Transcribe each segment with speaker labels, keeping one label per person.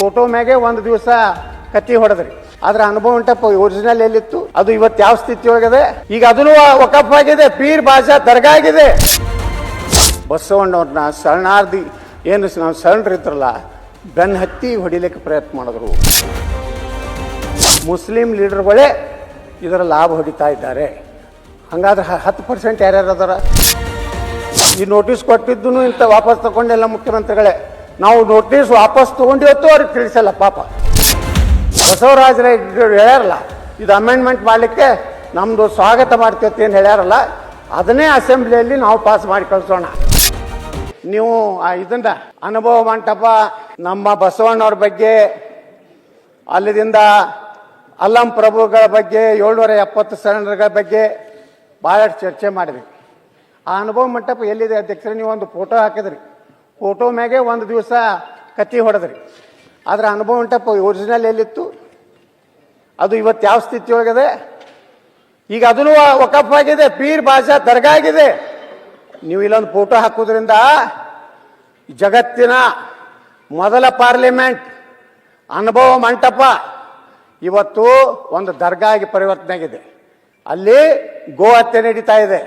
Speaker 1: Photo ಮ್ಯಾಗೆ ಒಂದು ದಿವಸ ಕತ್ತಿ ಹೊಡೆದ್ರಿ. ಅದ್ರ ಅನುಭವ ಉಂಟಪ್ಪ ಒರಿಜಿನಲ್ ಎಲ್ಲಿತ್ತು? ಅದು ಇವತ್ತು ಯಾವ ಸ್ಥಿತಿ ಒಳಗದೆ? ಈಗ ಅದನ್ನು ಒಕಪ್ ಆಗಿದೆ, ಪೀರ್ ಭಾಷಾ ದರ್ಗಾ ಆಗಿದೆ. ಬಸವಣ್ಣವ್ರನ್ನ ಶರಣಾರ್ಧಿ ಏನು ನಾವು ಶರಣರಿದ್ರಲ್ಲ, ಬೆನ್ ಹತ್ತಿ ಹೊಡಿಲಿಕ್ಕೆ ಪ್ರಯತ್ನ ಮಾಡಿದ್ರು. ಮುಸ್ಲಿಂ ಲೀಡರ್ಗಳೇ ಇದರ ಲಾಭ ಹೊಡಿತಾ ಇದ್ದಾರೆ. ಹಂಗಾದ್ರೆ ಹತ್ತು ಪರ್ಸೆಂಟ್ ಯಾರ್ಯಾರು ಅದಾರ? ಈ ನೋಟಿಸ್ ಕೊಟ್ಟಿದ್ದು ಇಂಥ ವಾಪಸ್ ತಗೊಂಡೆಲ್ಲ ಮುಖ್ಯಮಂತ್ರಿಗಳೇ. ನಾವು ನೋಟಿಸ್ ವಾಪಸ್ ತಗೊಂಡಿವತ್ತು ಅವ್ರಿಗೆ ತಿಳಿಸಲ್ಲ ಪಾಪ. ಬಸವರಾಜರ ಹೇಳ್ಯಾರಲ್ಲ, ಇದು ಅಮೆಂಡ್ಮೆಂಟ್ ಮಾಡಲಿಕ್ಕೆ ನಮ್ಮದು ಸ್ವಾಗತ ಮಾಡ್ತೈತಿ ಅಂತ ಹೇಳ್ಯಾರಲ್ಲ, ಅದನ್ನೇ ಅಸೆಂಬ್ಲಿಯಲ್ಲಿ ನಾವು ಪಾಸ್ ಮಾಡಿ ಕಳಿಸೋಣ ನೀವು ಇದನ್ನ ಅನುಭವ ಮಂಟಪ ನಮ್ಮ ಬಸವಣ್ಣವ್ರ ಬಗ್ಗೆ ಅಲ್ಲಿದಿಂದ ಅಲ್ಲಂ ಪ್ರಭುಗಳ ಬಗ್ಗೆ, ಏಳ್ನೂರ ಎಪ್ಪತ್ತು ಶರಣರ ಬಗ್ಗೆ ಭಾಳಷ್ಟು ಚರ್ಚೆ ಮಾಡಿದ್ವಿ. ಆ ಅನುಭವ ಮಂಟಪ ಎಲ್ಲಿದೆ ಅಧ್ಯಕ್ಷರೇ ನೀವು ಒಂದು ಫೋಟೋ ಹಾಕಿದ್ರಿ. ಫೋಟೋ ಮ್ಯಾಗೆ ಒಂದು ದಿವಸ ಕತ್ತಿ ಹೊಡೆದ್ರಿ. ಆದ್ರೆ ಅನುಭವ ಉಂಟಪ್ಪ ಒರಿಜಿನಲ್ ಎಲ್ಲಿತ್ತು? ಅದು ಇವತ್ತು ಯಾವ ಸ್ಥಿತಿ ಒಳಗಿದೆ ಈಗ ಅದನ್ನು ವಕಫ್ ಆಗಿದೆ, ಪೀರ್ ಭಾಷಾ ದರ್ಗಾ ಆಗಿದೆ. ನೀವು ಇಲ್ಲೊಂದು ಫೋಟೋ ಹಾಕೋದ್ರಿಂದ ಜಗತ್ತಿನ ಮೊದಲ ಪಾರ್ಲಿಮೆಂಟ್ ಅನುಭವ ಮಂಟಪ ಇವತ್ತು ಒಂದು ದರ್ಗಾಗಿ ಪರಿವರ್ತನೆ ಆಗಿದೆ. ಅಲ್ಲಿ ಗೋ ಹತ್ಯೆ ನಡೀತಾ ಇದೆ.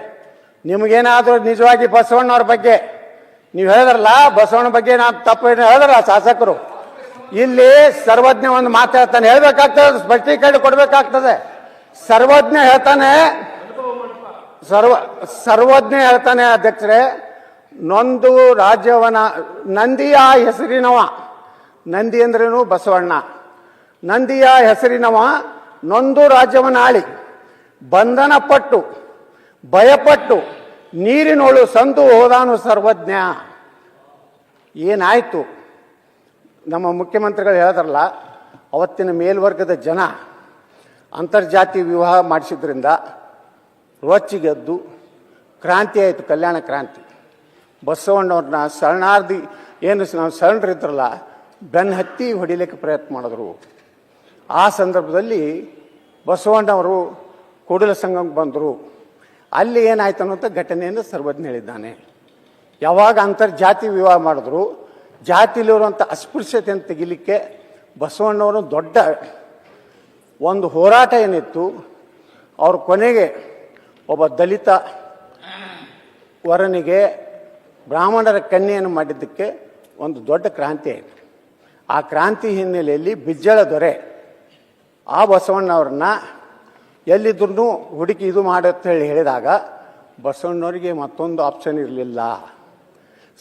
Speaker 1: ನಿಮಗೇನಾದರೂ ನಿಜವಾಗಿ ಬಸವಣ್ಣವ್ರ ಬಗ್ಗೆ ನೀವು ಹೇಳಿದ್ರಲ್ಲ, ಬಸವಣ್ಣ ಬಗ್ಗೆ ನಾನು ತಪ್ಪು ಹೇಳಿದ್ರಲ್ಲ ಶಾಸಕರು. ಇಲ್ಲಿ ಸರ್ವಜ್ಞ ಒಂದು ಮಾತು ಹೇಳ್ತಾನೆ, ಹೇಳ್ಬೇಕಾಗ್ತದೆ ಸ್ಪಷ್ಟೀಕರಣ ಕೊಡ್ಬೇಕಾಗ್ತದೆ. ಸರ್ವಜ್ಞ ಹೇಳ್ತಾನೆ, ಸರ್ವ, ಸರ್ವಜ್ಞ ಹೇಳ್ತಾನೆ ಅಧ್ಯಕ್ಷರೇ, ನೊಂದು ರಾಜ್ಯವನ, ನಂದಿಯ ಹೆಸರಿನವ, ನಂದಿ ಅಂದ್ರೇನು ಬಸವಣ್ಣ. ನಂದಿಯ ಹೆಸರಿನವ, ನೊಂದು ರಾಜ್ಯವನ ಆಳಿ. ಬಂಧನ ಪಟ್ಟು ಭಯಪಟ್ಟು ನೀರಿನೊಳು ಸಂತು ಹೋದಾನು ಸರ್ವಜ್ಞ. ಏನಾಯ್ತು? ನಮ್ಮ ಮುಖ್ಯಮಂತ್ರಿಗಳು ಹೇಳಿದ್ರಲ್ಲ, ಅವತ್ತಿನ ಮೇಲ್ವರ್ಗದ ಜನ ಅಂತರ್ಜಾತಿ ವಿವಾಹ ಮಾಡಿಸಿದ್ರಿಂದ ರೊಚ್ಚಿಗೆದ್ದು ಕ್ರಾಂತಿ ಆಯಿತು, ಕಲ್ಯಾಣ ಕ್ರಾಂತಿ. ಬಸವಣ್ಣವ್ರನ್ನ ಶರಣಾರ್ಥಿ ಏನು ನಾವು ಶರಣರಿದ್ರಲ್ಲ ಬೆನ್ನು ಹತ್ತಿ ಹೊಡಿಲಿಕ್ಕೆ ಪ್ರಯತ್ನ ಮಾಡಿದ್ರು. ಆ ಸಂದರ್ಭದಲ್ಲಿ ಬಸವಣ್ಣವರು ಕೂಡಲ ಸಂಘಕ್ಕೆ ಬಂದರು. ಅಲ್ಲಿ ಏನಾಯ್ತು ಅನ್ನೋಂಥ ಘಟನೆಯನ್ನು ಸರ್ವಜ್ಞ ಹೇಳಿದ್ದಾನೆ. ಯಾವಾಗ ಅಂತರ್ಜಾತಿ ವಿವಾಹ ಮಾಡಿದ್ರು, ಜಾತಿಲಿರುವಂಥ ಅಸ್ಪೃಶ್ಯತೆಯನ್ನು ತೆಗಿಲಿಕ್ಕೆ ಬಸವಣ್ಣವರು ದೊಡ್ಡ ಒಂದು ಹೋರಾಟ ಏನಿತ್ತು, ಅವ್ರ ಕೊನೆಗೆ ಒಬ್ಬ ದಲಿತ ವರನಿಗೆ ಬ್ರಾಹ್ಮಣರ ಕನ್ಯೆಯನ್ನು ಮಾಡಿದ್ದಕ್ಕೆ ಒಂದು ದೊಡ್ಡ ಕ್ರಾಂತಿ ಆಯಿತು. ಆ ಕ್ರಾಂತಿ ಹಿನ್ನೆಲೆಯಲ್ಲಿ ಬಿಜ್ಜಳ ದೊರೆ ಆ ಬಸವಣ್ಣವ್ರನ್ನ ಎಲ್ಲಿದ್ರು ಹುಡುಕಿ ಇದು ಮಾಡತ್ತೆ ಹೇಳಿ ಹೇಳಿದಾಗ ಬಸವಣ್ಣವರಿಗೆ ಮತ್ತೊಂದು ಆಪ್ಷನ್ ಇರಲಿಲ್ಲ.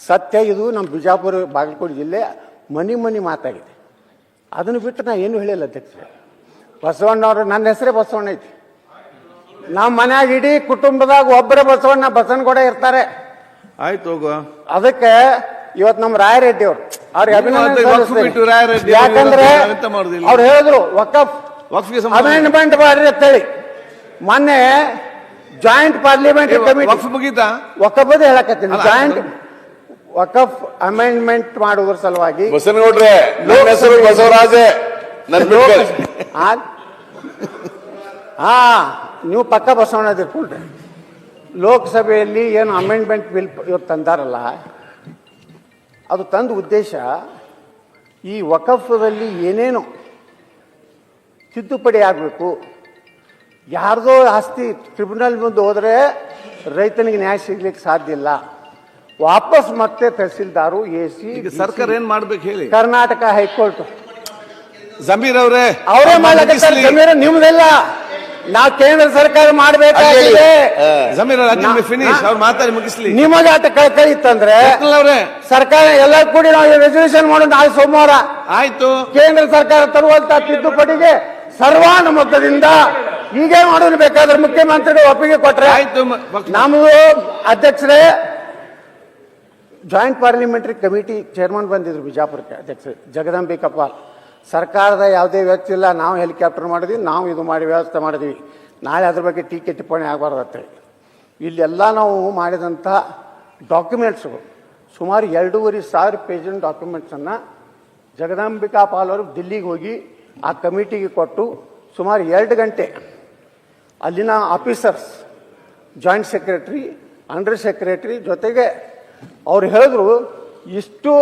Speaker 1: ಸತ್ಯ ಇದು ನಮ್ಮ ಬಿಜಾಪುರ ಬಾಗಲಕೋಟೆ ಜಿಲ್ಲೆ ಮನಿ ಮನಿ ಮಾತಾಗಿದೆ. ಅದನ್ನು ಬಿಟ್ಟು ನಾ ಏನು ಹೇಳಿಲ್ಲ ಅಧ್ಯಕ್ಷರೇ. ಬಸವಣ್ಣವ್ರು ನನ್ನ ಹೆಸರೇ ಬಸವಣ್ಣ ಐತಿ. ನಮ್ಮ ಮನ್ಯಾಗ ಇಡೀ ಕುಟುಂಬದಾಗ ಒಬ್ಬರೇ ಬಸವಣ್ಣ ಬಸವನಗೌಡ ಇರ್ತಾರೆ.
Speaker 2: ಆಯ್ತು
Speaker 1: ಅದಕ್ಕೆ ಇವತ್ತು ನಮ್ಮ ರಾಯರೆಡ್ಡಿ ಅವರು ಅವ್ರಿಗೆ ಅಭಿನಂದನೆ ಯಾಕಂದ್ರೆ? ಅವ್ರು ಹೇಳಿದ್ರು ವಕಫ್
Speaker 2: ವಕ್ಫ್ಗೆ
Speaker 1: ಅಮೆಂಡ್ಮೆಂಟ್ ಮಾಡ್ರಿ ಅಂತ ಹೇಳಿ ಮೊನ್ನೆ ಜಾಯಿಂಟ್ ಪಾರ್ಲಿಮೆಂಟ್ ಕಮಿಟಿ
Speaker 2: ವಕ್ಫ್ ಮುಗೀತಾ?
Speaker 1: ಹೇಳಕತ್ತೀನಿ. ಜಾಯಿಂಟ್ ವಕಫ್ ಅಮೆಂಡ್ಮೆಂಟ್ ಮಾಡುವುದರ ಸಲುವಾಗಿ
Speaker 3: ಬಸನಗೌಡ್ರೆ ನನ್ನ ಹೆಸರು ಬಸವರಾಜೆ. ನನ್ನ ಬಿಟ್ಟು
Speaker 1: ಆ? ಹಾ ನೀವು ಪಕ್ಕ ಬಸವಣ್ಣ ತಿಳ್ಕೊಂಡ್ರಿ ಲೋಕಸಭೆಯಲ್ಲಿ ಏನು ಅಮೆಂಡ್ಮೆಂಟ್ ಬಿಲ್ ಇವತ್ತು ತಂದಾರಲ್ಲ ಅದು ತಂದ ಉದ್ದೇಶ ಈ ವಕಫದಲ್ಲಿ ಏನೇನು ತಿದ್ದುಪಡಿ ಆಗಬೇಕು. ಯಾರ್ದೋ ಆಸ್ತಿ ಟ್ರಿಬ್ಯುನಲ್ ಮುಂದೆ ಹೋದರೆ ರೈತನಿಗೆ ನ್ಯಾಯ ಸಿಗ್ಲಿಕ್ಕೆ ಸಾಧ್ಯ ಇಲ್ಲ. ವಾಪಸ್ ಮತ್ತೆ ತಹಸೀಲ್ದಾರು ಎ ಸಿ
Speaker 2: ಈಗ ಸರ್ಕಾರ ಏನ್ ಮಾಡ್ಬೇಕು ಹೇಳಿ?
Speaker 1: ಕರ್ನಾಟಕ ಹೈಕೋರ್ಟ್.
Speaker 2: ಜಮೀರ್ ಅವರೇ
Speaker 1: ಅವರೇ ಜಮೀನು ನಿಮ್ದೆಲ್ಲ. ನಾವು ಕೇಂದ್ರ ಸರ್ಕಾರ ಮಾಡಬೇಕಾಗಿದೆ.
Speaker 2: ಜಮೀರ್ ಅವ್ರೆ ಫಿನಿಶ್ ಅವ್ರು ಮಾತಾಡಿ ಮುಗಿಸ್ಲಿ.
Speaker 1: ನಿಮಗೆ ಆಟ
Speaker 2: ರತ್ನಲ್ ಅವ್ರೆ.
Speaker 1: ಸರ್ಕಾರ ಎಲ್ಲ ಕೂಡಿ ನಾವು ರೆಸಲ್ಯೂಷನ್ ಮಾಡೋಣ ನಾಳೆ ಸೋಮವಾರ.
Speaker 2: ಆಯ್ತು.
Speaker 1: ಕೇಂದ್ರ ಸರ್ಕಾರ ತರುವಂತ ತಿದ್ದುಪಡಿಗೆ ಸರ್ವಾನುಮತದಿಂದ ಹೀಗೆ ಮಾಡೋದು ಬೇಕಾದ್ರೆ ಮುಖ್ಯಮಂತ್ರಿಗಳು ಒಪ್ಪಿಗೆ ಕೊಟ್ರೆ ನಮ್ಮದು ಅಧ್ಯಕ್ಷರೇ ಜಾಯಿಂಟ್ ಪಾರ್ಲಿಮೆಂಟರಿ ಕಮಿಟಿ ಚೇರ್ಮನ್ ಬಂದಿದ್ರು ಬಿಜಾಪುರಕ್ಕೆ ಅಧ್ಯಕ್ಷರು ಜಗದಂಬಿಕಪ್ಪ ಕಪಾಲ್. ಸರ್ಕಾರದ ಯಾವುದೇ ವ್ಯಕ್ತಿ ಇಲ್ಲ ನಾವು ಹೆಲಿಕಾಪ್ಟರ್ ಮಾಡಿದ್ವಿ ನಾವು ಇದು ಮಾಡಿ ವ್ಯವಸ್ಥೆ ಮಾಡಿದ್ವಿ. ನಾಳೆ ಅದ್ರ ಬಗ್ಗೆ ಟೀಕೆ ಟಿಪ್ಪಣಿ ಆಗಬಾರ್ದತ್ತೆ ಇಲ್ಲೆಲ್ಲ ನಾವು ಮಾಡಿದಂಥ ಡಾಕ್ಯುಮೆಂಟ್ಸ್ಗಳು ಸುಮಾರು ಎರಡೂವರೆ ಸಾವಿರ ಪೇಜಿನ ಡಾಕ್ಯುಮೆಂಟ್ಸನ್ನು ಜಗದಾಂಬಿಕಾ ಪಾಲ್ ಅವರು ದಿಲ್ಲಿಗೆ ಹೋಗಿ ಆ ಕಮಿಟಿಗೆ ಕೊಟ್ಟು ಸುಮಾರು ಎರಡು ಗಂಟೆ ಅಲ್ಲಿನ officers, joint secretary, under secretary ಜೊತೆಗೆ ಅವ್ರು ಹೇಳಿದ್ರು, ಇಷ್ಟು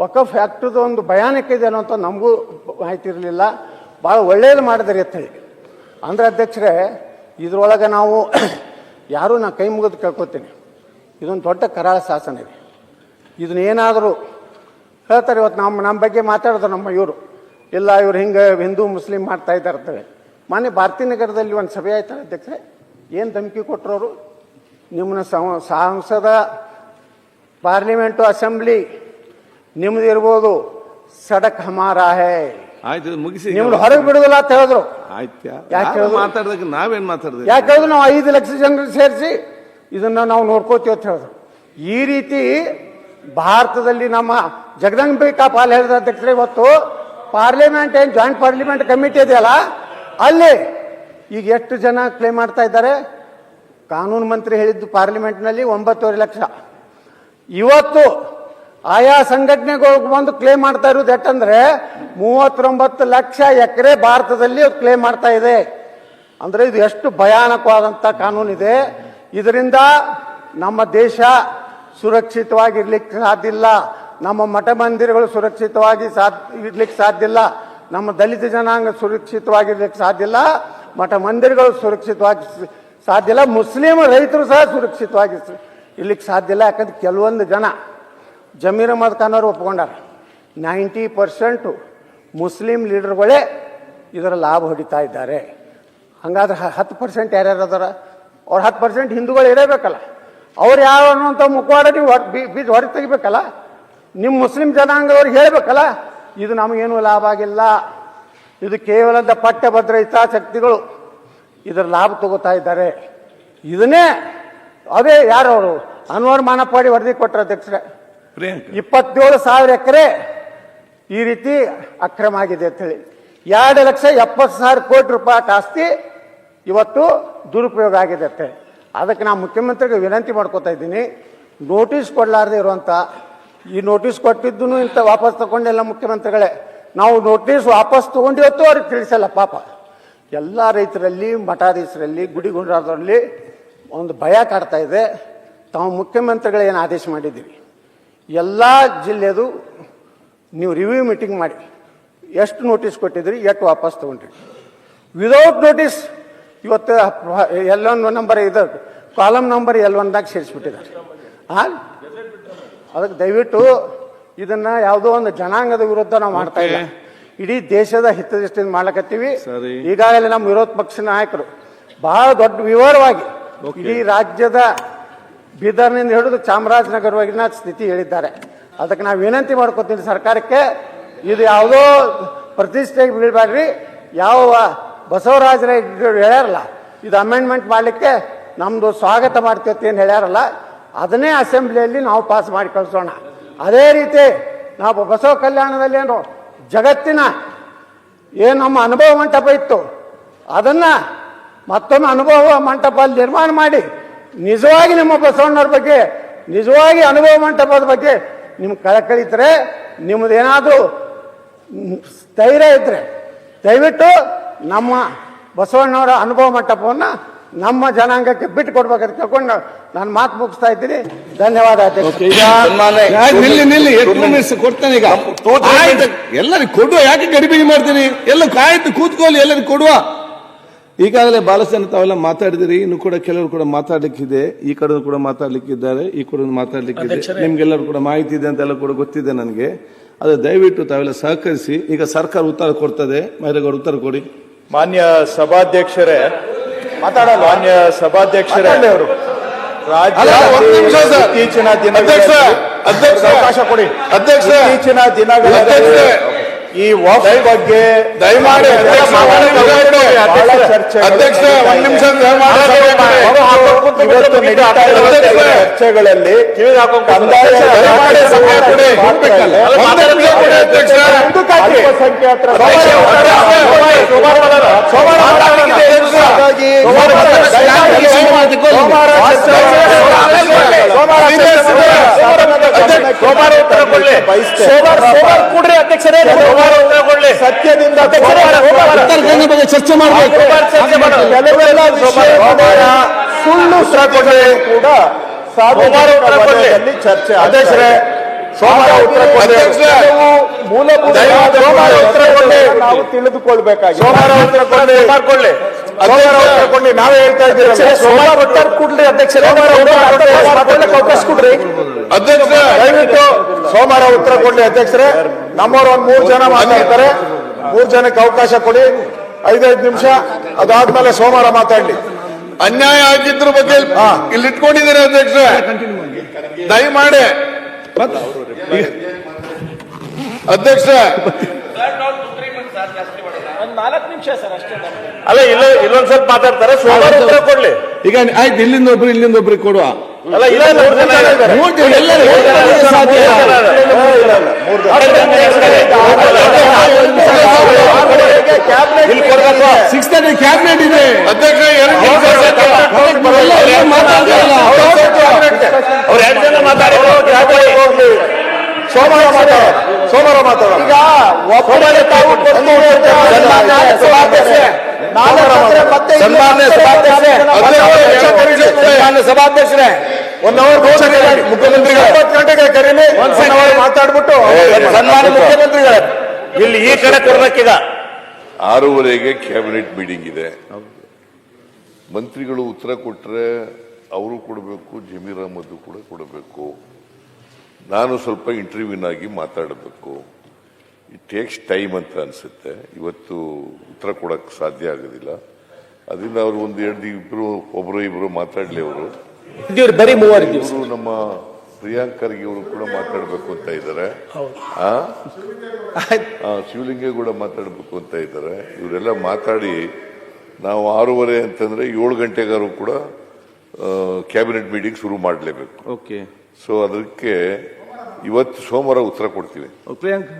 Speaker 1: ವಕಫ್ ಆ್ಯಕ್ಟದು ಒಂದು ಭಯಾನಕ ಇದೆ ಅಂತ ನಮಗೂ ಮಾಹಿತಿ ಇರಲಿಲ್ಲ ಭಾಳ ಒಳ್ಳೇದು ಮಾಡಿದ್ರಿ ಅಂತೇಳಿ ಅಂದ್ರೆ ಅಧ್ಯಕ್ಷರೇ, ಇದ್ರೊಳಗೆ ನಾವು ಯಾರೂ ನಾ ಕೈ ಮುಗಿದು ಕೇಳ್ಕೊತೀನಿ. ಇದೊಂದು ದೊಡ್ಡ ಕರಾಳ ಶಾಸನ ಇದೆ. ಇದನ್ನೇನಾದರೂ ಹೇಳ್ತಾರೆ ಇವತ್ತು ನಮ್ಮ ನಮ್ಮ ಬಗ್ಗೆ ಮಾತಾಡಿದ್ರು ನಮ್ಮ ಇವರು. ಇಲ್ಲ ಇವ್ರು ಹಿಂಗೆ ಹಿಂದೂ ಮುಸ್ಲಿಂ ಮಾಡ್ತಾ ಇದ್ದಾರೆ ಅಂತೇಳಿ ಮೊನ್ನೆ ಭಾರತೀನಗರದಲ್ಲಿ ಒಂದು ಸಭೆ ಆಯ್ತಾರೆ ಅಧ್ಯಕ್ಷರೇ? ಏನು ಧಮಕಿ ಕೊಟ್ಟರು ನಿಮ್ಮನ್ನ ಸಂಸದ ಪಾರ್ಲಿಮೆಂಟು ಅಸೆಂಬ್ಲಿ ನಿಮ್ದು ಇರ್ಬೋದು ಸಡಕ್ ಹಮಾರಾ ಹೇ
Speaker 2: ಆಯ್ತು ಮುಗಿಸಿ
Speaker 1: ನಿಮ್ದು ಹೊರಗೆ ಬಿಡುದಿಲ್ಲ ಅಂತ ಹೇಳಿದ್ರು. ಹೇಳಿದ್ರು?
Speaker 2: ಮಾತಾಡ್ದಕ್ಕೆ ನಾವೇನ್ ಮಾತಾಡ್ದೆ
Speaker 1: ಯಾಕೆ ಹೇಳಿದ್ರು? ನಾವು ಐದು ಲಕ್ಷ ಜನರು ಸೇರಿಸಿ ಇದನ್ನ ನಾವು ನೋಡ್ಕೋತೀವಿ ಅಂತ ಹೇಳಿದ್ರು. ಈ ರೀತಿ ಭಾರತದಲ್ಲಿ ನಮ್ಮ ಜಗದಂಬಿಕಾ ಪಾಲ್ ಹೇಳಿದ ಅಧ್ಯಕ್ಷರೇ ಇವತ್ತು. ಪಾರ್ಲಿಮೆಂಟ್ ಏನು ಜಾಯಿಂಟ್ ಪಾರ್ಲಿಮೆಂಟ್ ಕಮಿಟಿ ಇದೆಯಲ್ಲ, ಅಲ್ಲಿ ಈಗ ಎಷ್ಟು ಜನ ಕ್ಲೇಮ್ ಮಾಡ್ತಾ ಇದ್ದಾರೆ? ಕಾನೂನು ಮಂತ್ರಿ ಹೇಳಿದ್ದು ಪಾರ್ಲಿಮೆಂಟ್ನಲ್ಲಿ ಒಂಬತ್ತುವರೆ ಲಕ್ಷ. ಇವತ್ತು ಆಯಾ ಸಂಘಟನೆಗಳು ಬಂದು ಕ್ಲೇಮ್ ಮಾಡ್ತಾ ಇರೋದು ಎಟ್ಟಂದ್ರೆ ಮೂವತ್ತೊಂಬತ್ತು ಲಕ್ಷ ಎಕರೆ ಭಾರತದಲ್ಲಿ ಕ್ಲೇಮ್ ಮಾಡ್ತಾ ಇದೆ. ಅಂದ್ರೆ ಇದು ಎಷ್ಟು ಭಯಾನಕವಾದಂತ ಕಾನೂನಿದೆ ಇದರಿಂದ ನಮ್ಮ ದೇಶ ಸುರಕ್ಷಿತವಾಗಿರ್ಲಿಕ್ಕೆ ಸಾಧ್ಯ ನಮ್ಮ ಮಠ ಮಂದಿರಗಳು ಸುರಕ್ಷಿತವಾಗಿ ಸಾಧ್ ಇರ್ಲಿಕ್ಕೆ ಸಾಧ್ಯ ಇಲ್ಲ. ನಮ್ಮ ದಲಿತ ಜನಾಂಗ ಸುರಕ್ಷಿತವಾಗಿರ್ಲಿಕ್ಕೆ ಸಾಧ್ಯ ಇಲ್ಲ. ಮಠ ಮಂದಿರಗಳು ಸುರಕ್ಷಿತವಾಗಿ ಸಾಧ್ಯ ಇಲ್ಲ. ಮುಸ್ಲಿಂ ರೈತರು ಸಹ ಸುರಕ್ಷಿತವಾಗಿ ಇರ್ಲಿಕ್ಕೆ ಸಾಧ್ಯ ಇಲ್ಲ. ಯಾಕಂದ್ರೆ ಕೆಲವೊಂದು ಜನ ಜಮೀರ್ ಅಹಮದ್ ಖಾನ್ ಅವರು ಒಪ್ಕೊಂಡಾರ ನೈಂಟಿ ಪರ್ಸೆಂಟು ಮುಸ್ಲಿಂ ಲೀಡರ್ಗಳೇ ಇದರ ಲಾಭ ಹೊಡಿತಾ ಇದ್ದಾರೆ. ಹಂಗಾದ್ರೆ ಹತ್ತು ಪರ್ಸೆಂಟ್ ಯಾರ್ಯಾರು ಅದಾರ? ಅವ್ರು ಹತ್ತು ಪರ್ಸೆಂಟ್ ಹಿಂದೂಗಳು ಇರಬೇಕಲ್ಲ ಅವ್ರು ಯಾವ ಅನ್ನೋಂಥ ಮುಖವಾಡ ನೀವು ಬೀಜ ಹೊರಗೆ ತೆಗಿಬೇಕಲ್ಲ. ನಿಮ್ಮ ಮುಸ್ಲಿಂ ಜನಾಂಗದವ್ರಿಗೆ ಹೇಳಬೇಕಲ್ಲ ಇದು ನಮಗೇನು ಲಾಭ ಆಗಿಲ್ಲ. ಇದು ಕೇವಲ ಪಟ್ಟಭದ್ರ ಹಿತಾಸಕ್ತಿಗಳು ಇದರ ಲಾಭ ತಗೋತಾ ಇದ್ದಾರೆ. ಇದನ್ನೇ ಅದೇ ಯಾರು ಅವರು ಅನ್ವರ್ ಮಾನಪ್ಪಾಡಿ ವರದಿ ಕೊಟ್ಟರು ಅಧ್ಯಕ್ಷರೇ. ಇಪ್ಪತ್ತೇಳು ಸಾವಿರ ಎಕರೆ ಈ ರೀತಿ ಅಕ್ರಮ ಆಗಿದೆ ಅಂತೇಳಿ. ಎರಡು ಲಕ್ಷ ಎಪ್ಪತ್ತು ಸಾವಿರ ಕೋಟಿ ರೂಪಾಯಿ ಆಸ್ತಿ ಇವತ್ತು ದುರುಪಯೋಗ ಆಗಿದೆ ಅಂತೇಳಿ. ಅದಕ್ಕೆ ನಾನು ಮುಖ್ಯಮಂತ್ರಿಗೆ ವಿನಂತಿ ಮಾಡ್ಕೋತಾ ಇದ್ದೀನಿ. ನೋಟಿಸ್ ಕೊಡಲಾರ್ದೆ ಇರುವಂತ ಈ ನೋಟಿಸ್ ಕೊಟ್ಟಿದ್ದು ಇಂಥ ವಾಪಸ್ ತಗೊಂಡಿಲ್ಲ ಮುಖ್ಯಮಂತ್ರಿಗಳೇ. ನಾವು ನೋಟಿಸ್ ವಾಪಸ್ ತಗೊಂಡಿವತ್ತು ಅವ್ರಿಗೆ ತಿಳಿಸಲ್ಲ ಪಾಪ. ಎಲ್ಲ ರೈತರಲ್ಲಿ, ಮಠಾಧೀಶರಲ್ಲಿ ಗುಡಿಗುಂಡ್ರಾದರಲ್ಲಿ ಒಂದು ಭಯ ಕಾಡ್ತಾ ಇದೆ. ತಾವು ಮುಖ್ಯಮಂತ್ರಿಗಳೇನು ಆದೇಶ ಮಾಡಿದ್ದೀವಿ ಎಲ್ಲ ಜಿಲ್ಲೆದು ನೀವು ರಿವ್ಯೂ ಮೀಟಿಂಗ್ ಮಾಡಿ. ಎಷ್ಟು ನೋಟಿಸ್ ಕೊಟ್ಟಿದ್ರಿ ಎಷ್ಟು ವಾಪಸ್ ತಗೊಂಡ್ರಿ? ವಿದೌಟ್ ನೋಟಿಸ್ ಇವತ್ತು ಎಲ್ ಒನ್ ನಂಬರ್ ಇದು. ಕಾಲಮ್ ನಂಬರ್ ಎಲ್ ಒನ್ದಾಗ ಸೇರಿಸ್ಬಿಟ್ಟಿದ್ದಾರೆ. ಹಾಂ ಅದಕ್ಕೆ ದಯವಿಟ್ಟು ಇದನ್ನ ಯಾವುದೋ ಒಂದು ಜನಾಂಗದ ವಿರುದ್ಧ ನಾವು ಮಾಡ್ತಾ ಇಲ್ಲ. ಇಡೀ ದೇಶದ ಹಿತದೃಷ್ಟಿಯಿಂದ ಮಾಡ್ಲಕತ್ತೀವಿ.
Speaker 2: ಸರಿ.
Speaker 1: ಈಗಾಗಲೇ ನಮ್ಮ ವಿರೋಧ ಪಕ್ಷ ನಾಯಕರು ಬಹಳ ದೊಡ್ಡ ವಿವರವಾಗಿ
Speaker 2: Okay.
Speaker 1: ಇಡೀ ರಾಜ್ಯದ ಬೀದರ್ನಿಂದ ಹಿಡಿದು ಚಾಮರಾಜನಗರವಾಗಿನ ಸ್ಥಿತಿ ಹೇಳಿದ್ದಾರೆ. ಅದಕ್ಕೆ ನಾವು ವಿನಂತಿ ಮಾಡ್ಕೋತೀನಿ ಸರ್ಕಾರಕ್ಕೆ ಇದು ಯಾವುದೋ ಪ್ರತಿಷ್ಠೆಗೆ ಬೀಳ್ಬೇಡ್ರಿ ಯಾವ ಬಸವರಾಜರ ಹೇಳ್ಯಾರಲ್ಲ ಇದು ಅಮೆಂಡ್ಮೆಂಟ್ ಮಾಡಲಿಕ್ಕೆ ನಮ್ದು ಸ್ವಾಗತ ಮಾಡ್ತೀವಿ ಏನು ಹೇಳ್ಯಾರಲ್ಲ ಅದನ್ನೇ ಅಸೆಂಬ್ಲಿಯಲ್ಲಿ ನಾವು ಪಾಸ್ ಮಾಡಿ ಕಳಿಸೋಣ ಅದೇ ರೀತಿ ನಾವು ಬಸವ ಕಲ್ಯಾಣದಲ್ಲಿ ಏನು ಜಗತ್ತಿನ ಏನು ನಮ್ಮ ಅನುಭವ ಮಂಟಪ ಇತ್ತು, ಅದನ್ನು ಮತ್ತೊಮ್ಮೆ ಅನುಭವ ಮಂಟಪ ನಿರ್ಮಾಣ ಮಾಡಿ ನಿಜವಾಗಿ ನಿಮ್ಮ ಬಸವಣ್ಣವ್ರ ಬಗ್ಗೆ, ನಿಜವಾಗಿ ಅನುಭವ ಮಂಟಪದ ಬಗ್ಗೆ ನಿಮ್ಗೆ ಕಳಕಳಿದ್ರೆ ನಿಮ್ಮದೇನಾದರೂ ಸ್ಥೈರ್ಯ ಇದ್ರೆ ದಯವಿಟ್ಟು ನಮ್ಮ ಬಸವಣ್ಣವರ ಅನುಭವ ಮಂಟಪವನ್ನು ನಮ್ಮ ಜನಾಂಗಕ್ಕೆ ಬಿಟ್ಟು ಕೊಡ್ಬೇಕಂತ ಕೇಳ್ಕೊಂಡು ನಾನು ಮಾತು ಮುಗಿಸ್ತಾ ಇದ್ದೀನಿ. ಧನ್ಯವಾದ
Speaker 2: ನಿಲ್ಲಿ ನಿಲ್ಲಿ ಎಷ್ಟು. ಕೊಡ್ತೇನೆ ಈಗ. ಎಲ್ಲರಿಗೂ ಕೊಡುವ ಯಾಕೆ ಗಡಿಬಿಡಿ ಮಾಡ್ತೀನಿ? ಎಲ್ಲ ಕಾಯ್ತು ಕೂತ್ಕೊಳ್ಳಿ ಎಲ್ಲರಿಗೂ ಕೊಡುವ. ಈಗಾಗಲೇ ಬಹಳಷ್ಟು ತಾವೆಲ್ಲ ಮಾತಾಡಿದಿರಿ ಇನ್ನು ಕೂಡ ಕೆಲವರು ಕೂಡ ಮಾತಾಡ್ಲಿಕ್ಕಿದೆ ಈ ಕಡೆ ಕೂಡ ಮಾತಾಡ್ಲಿಕ್ಕಿದ್ದಾರೆ ಈ ಕಡೆ ಮಾತಾಡ್ಲಿಕ್ಕಿದೆ. ನಿಮ್ಗೆಲ್ಲರೂ ಕೂಡ ಮಾಹಿತಿ ಇದೆ ಅಂತೆಲ್ಲ ಕೂಡ ಗೊತ್ತಿದೆ ನನಗೆ. ಅದು ದಯವಿಟ್ಟು ತಾವೆಲ್ಲ ಸಹಕರಿಸಿ ಈಗ ಸರ್ಕಾರ ಉತ್ತರ ಕೊಡ್ತದೆ ಮೈರೇಗೌಡ ಉತ್ತರ ಕೊಡಿ.
Speaker 4: ಮಾನ್ಯ ಸಭಾಧ್ಯಕ್ಷರೇ ಮಾತಾಡಲ್ಲ ಮಾನ್ಯ ಸಭಾಧ್ಯಕ್ಷರೇ ಅವರು. ಇತ್ತೀಚಿನ
Speaker 3: ದಿನ
Speaker 4: ಅವಕಾಶ ಕೊಡಿ.
Speaker 3: ಅಧ್ಯಕ್ಷ,
Speaker 4: ಇತ್ತೀಚಿನ
Speaker 3: ದಿನಗಳ
Speaker 4: ಈ ವಾಕ್ ಬಗ್ಗೆ
Speaker 3: ದಯಮಾಡಿ.
Speaker 4: ಚರ್ಚೆಗಳಲ್ಲಿ ಕಂದಾಯ
Speaker 3: ಕೊಡಿ.
Speaker 4: ಹೋಗ್ಬೇಕಲ್ಲ.
Speaker 3: ಕೂಡ್ರಿ ಅಧ್ಯಕ್ಷರೇ.
Speaker 4: ಅಲ್ಪಸಂಖ್ಯಾತರ ಸತ್ಯದಿಂದ
Speaker 2: ಉತ್ತರ ಬಗ್ಗೆ ಚರ್ಚೆ ಮಾಡಬೇಕು
Speaker 4: ಕೆಲವೆಲ್ಲ ಸುಳ್ಳು ಸತ್ಯಗಳು ಕೂಡ ಸಾರ್ವಜನಿಕ ವಲಯದಲ್ಲಿ ಚರ್ಚೆ
Speaker 3: ಅಧ್ಯಕ್ಷರೇ,
Speaker 4: ಸೋಮವಾರ ಉತ್ತರ ಮೂಲಭೂತ
Speaker 3: ಸೋಮವಾರ ಉತ್ತರ ಕೊಡಿ.
Speaker 4: ನಾವು ತಿಳಿದುಕೊಳ್ಬೇಕಾಗಿ
Speaker 3: ಸೋಮವಾರ ಉತ್ತರ ಕೊಡಿ.
Speaker 4: ನಾವೇ ಹೇಳ್ತಾ ಇದ್ದೀವಿ. ಕೊಡ್ಲಿ ಅಧ್ಯಕ್ಷರೇ ಅವಕಾಶ ಕೊಡ್ರಿ
Speaker 3: ಅಧ್ಯಕ್ಷ
Speaker 4: ದಯವಿಟ್ಟು ಸೋಮವಾರ ಉತ್ತರ ಕೊಡ್ಲಿ ಅಧ್ಯಕ್ಷರೇ. ನಮ್ಮವ್ರು ಒಂದ್ ಮೂರ್ ಜನ ಮಾತಾಡ್ತಾರೆ. ಮೂರ್ ಜನಕ್ಕೆ ಅವಕಾಶ ಕೊಡಿ. ಐದೈದು ನಿಮಿಷ. ಅದಾದ್ಮೇಲೆ ಸೋಮವಾರ ಮಾತಾಡ್ಲಿ.
Speaker 3: ಅನ್ಯಾಯ ಆಗಿದ್ರ ಬಗ್ಗೆ ಇಲ್ಲಿ ಇಟ್ಕೊಂಡಿದ್ದೀರಿ ಅಧ್ಯಕ್ಷ ದಯಮಾಡಿ. ಅಧ್ಯಕ್ಷ
Speaker 4: ಅಲ್ಲ ಇಲ್ಲ ಇಲ್ಲೊಂದ್ ಸ್ವಲ್ಪ ಮಾತಾಡ್ತಾರೆ ಸೋಮವಾರ ಉತ್ತರ ಕೊಡ್ಲಿ
Speaker 2: ಈಗ ಆಯ್ತು ಇಲ್ಲಿಂದ ಒಬ್ರು ಇಲ್ಲಿಂದ ಒಬ್ರಿಗೆ ಕೊಡುವ
Speaker 4: ಅಲ್ಲ ಇಲ್ಲ ಮೂರ್ ಜನ ಇದ್ದಾರೆ.
Speaker 2: ಮೂರ್ ಜನ ಎಲ್ಲರೂ ಹೇಳ್ತಾರೆ ಸಾಧ್ಯ. ಸಿಕ್ಸ್ ತರ್ಟಿ ಕ್ಯಾಬಿನೆಟ್ ಇದೆ
Speaker 3: ಅಧ್ಯಕ್ಷ ಎರಡು ನಿಮಿಷ
Speaker 2: ಎಲ್ಲ ಎಲ್ಲ ಮಾತಾಡ್ತಾ
Speaker 4: ಅವ್ರು ಎರಡು ಜನ ಮಾತಾಡಿ ಸೋಮವಾರ ಮಾತಾಡ ಸೋಮವಾರ ಮಾತಾಡೋಣ. ಈಗ ಒಬ್ಬರೇ ತಾವು ಸನ್ಮಾನ್ಯ ಸಭಾಧ್ಯಕ್ಷರೇ ಮತ್ತೆ ಸನ್ಮಾನ್ಯ ಸಭಾಧ್ಯಕ್ಷರೇ. ಸನ್ಮಾನ್ಯ ಸಭಾಧ್ಯಕ್ಷರೇ. ಒನ್ ಅವರ್ ಮುಖ್ಯಮಂತ್ರಿಗಳೇ. ಗಂಟೆಗೆ ಕರೀಲಿ ಒಂದ್ ಅವರ್ ಮಾತಾಡ್ಬಿಟ್ಟು ಸನ್ಮಾನ್ಯ ಮುಖ್ಯಮಂತ್ರಿಗಳೇ. ಇಲ್ಲಿ ಈ ಕಡೆ ಕೊಡ್ಬೇಕೀಗ
Speaker 3: ಆರೂವರೆಗೆ ಕ್ಯಾಬಿನೆಟ್ ಮೀಟಿಂಗ್ ಇದೆ. ಮಂತ್ರಿಗಳು ಉತ್ತರ ಕೊಟ್ರೆ ಅವರು ಕೊಡಬೇಕು ಜಮೀರ್ ಅಹಮದ್ ಕೂಡ ಕೊಡಬೇಕು. ನಾನು ಸ್ವಲ್ಪ ಇಂಟರ್ವ್ಯೂನಾಗಿ ಮಾತಾಡಬೇಕು. ಇಟ್ ಟೇಕ್ಸ್ ಟೈಮ್ ಅಂತ ಅನ್ಸುತ್ತೆ. ಇವತ್ತು ಉತ್ತರ ಕೊಡೋಕ್ಕೆ ಸಾಧ್ಯ ಆಗೋದಿಲ್ಲ. ಅದರಿಂದ ಅವರು ಒಂದು ಎರಡು ಇಬ್ಬರು ಒಬ್ಬರು ಇಬ್ಬರು ಮಾತಾಡಲಿ ಅವರು. ಇವರು ನಮ್ಮ ಪ್ರಿಯಾಂಕರ್ಗೆ ಅವರು ಕೂಡ ಮಾತಾಡಬೇಕು ಅಂತ ಇದ್ದಾರೆ ಆ? ಕೂಡ ಮಾತಾಡಬೇಕು ಅಂತ ಇದ್ದಾರೆ ಇವರೆಲ್ಲ ಮಾತಾಡಿ ನಾವು ಆರೂವರೆ ಅಂತಂದ್ರೆ ಏಳು ಗಂಟೆಗಾರು ಕೂಡ ಕ್ಯಾಬಿನೆಟ್ ಮೀಟಿಂಗ್ ಶುರು ಮಾಡಲೇಬೇಕು.
Speaker 2: ಓಕೆ.
Speaker 3: ಸೊ ಅದಕ್ಕೆ ಇವತ್ತು ಸೋಮವಾರ ಉತ್ತರ ಕೊಡ್ತೀವಿ.
Speaker 2: ಪ್ರಿಯಾಂಕ್